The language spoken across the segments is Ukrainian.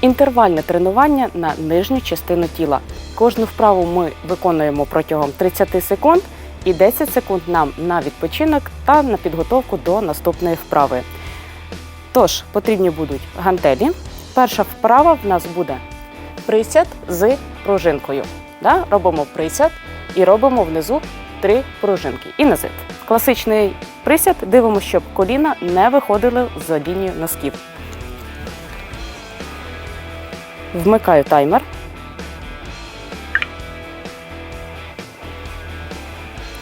Інтервальне тренування на нижню частину тіла. Кожну вправу ми виконуємо протягом 30 секунд і 10 секунд нам на відпочинок та на підготовку до наступної вправи. Тож потрібні будуть гантелі. Перша вправа в нас буде присяд з пружинкою. Да? Робимо присяд і робимо внизу три пружинки і назад. Класичний присяд дивимося, щоб коліна не виходили за лінію носків. Вмикаю таймер.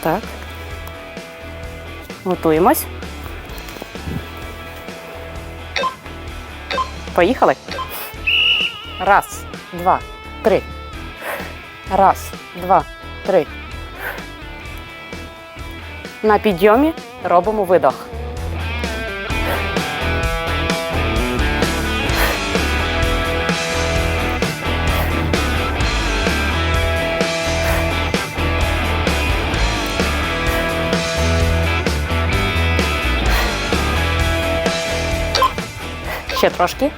Так. Готуємось. Поїхали. Раз, два, три. Раз, два, три. На підйомі робимо видох. Ще трошки.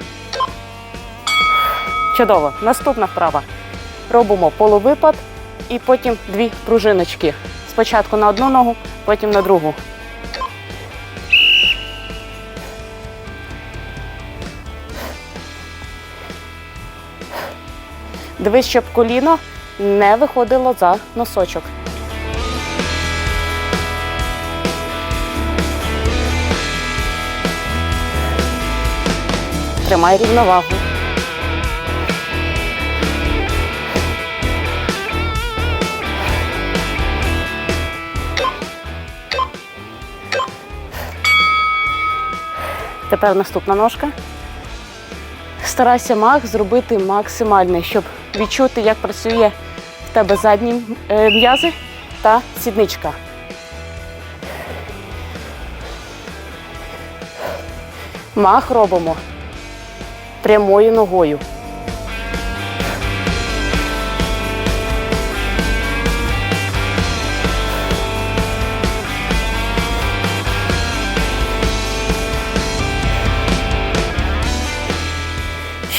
Чудово. Наступна вправа. Робимо полувипад і потім дві пружиночки. Спочатку на одну ногу, потім на другу. Дивись, щоб коліно не виходило за носочок. Тримай рівновагу. Тепер наступна ножка. Старайся мах зробити максимальний, щоб відчути, як працює в тебе задні е, м'язи та сідничка. Мах робимо прямою ногою.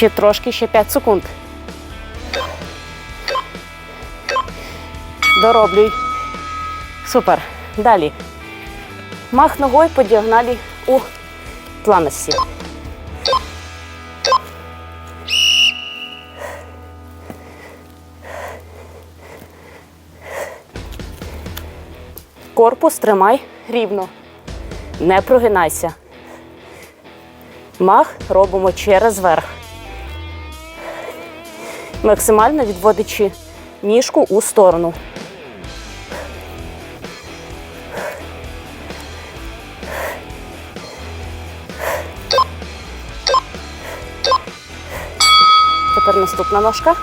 Ще трошки, ще 5 секунд. Дороблюй. Супер. Далі. Мах ногою по діагоналі у планості. Корпус тримай рівно. Не прогинайся. Мах робимо через верх. Максимально відводячи ніжку у сторону. Тепер наступна ножка.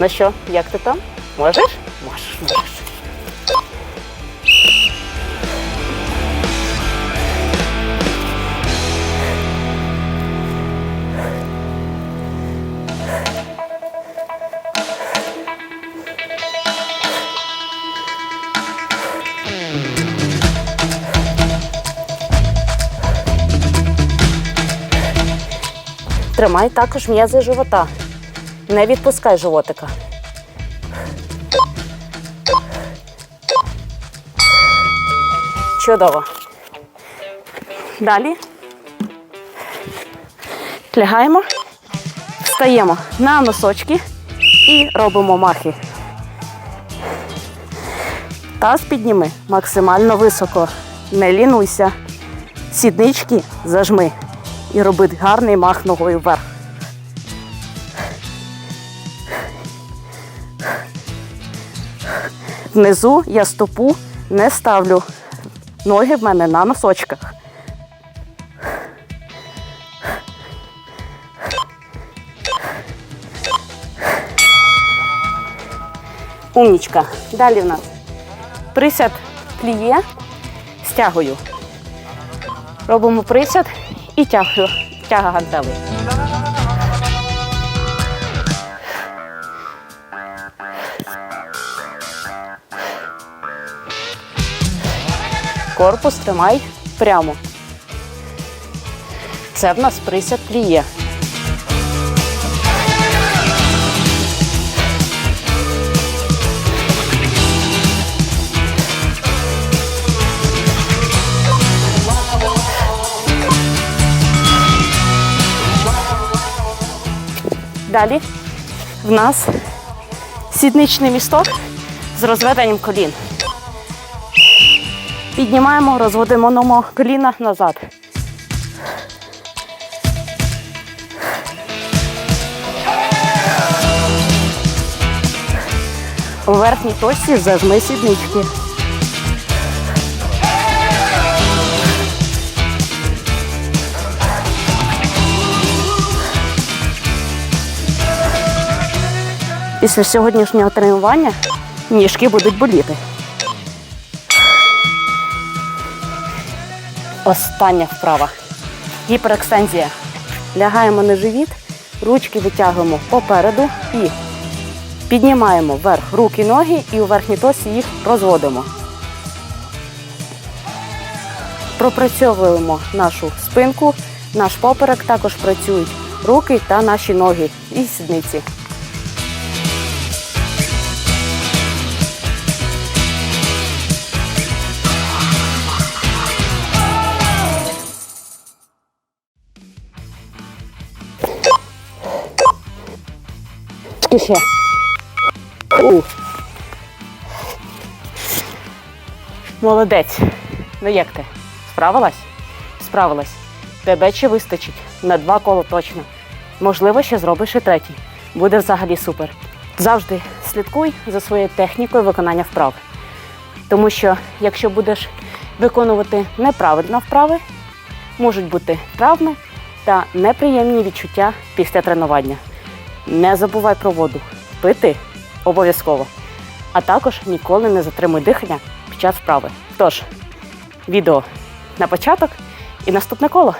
Ну що, як ти там? Можеш? Можеш, можеш. Тримай також м'язи живота. Не відпускай животика. Чудово. Далі лягаємо, встаємо на носочки і робимо махи. Таз підніми максимально високо. Не лінуйся. Сіднички зажми і роби гарний мах ногою вверх. Внизу я стопу не ставлю. Ноги в мене на носочках. Умнічка. Далі в нас присяд пліє, стягую. Робимо присяд і тягаю, тяга гантелей. Корпус тримай прямо. Це в нас присяд пліє. Далі в нас сідничний місток з розведенням колін. Піднімаємо, розводимо номо коліна назад. У верхній точці зажми сіднички. Після сьогоднішнього тренування ніжки будуть боліти. Остання вправа. Гіперекстензія. Лягаємо на живіт, ручки витягуємо попереду і піднімаємо вверх руки, ноги і у верхній тосі їх розводимо. Пропрацьовуємо нашу спинку, наш поперек, також працюють руки та наші ноги і сідниці. І ще. Молодець. Ну як ти? Справилась? Справилась. Тебе ще вистачить на два кола точно. Можливо, ще зробиш і третій. Буде взагалі супер. Завжди слідкуй за своєю технікою виконання вправ. Тому що якщо будеш виконувати неправильно вправи, можуть бути травми та неприємні відчуття після тренування. Не забувай про воду. Пити обов'язково. А також ніколи не затримуй дихання під час вправи. Тож, відео на початок і наступне коло.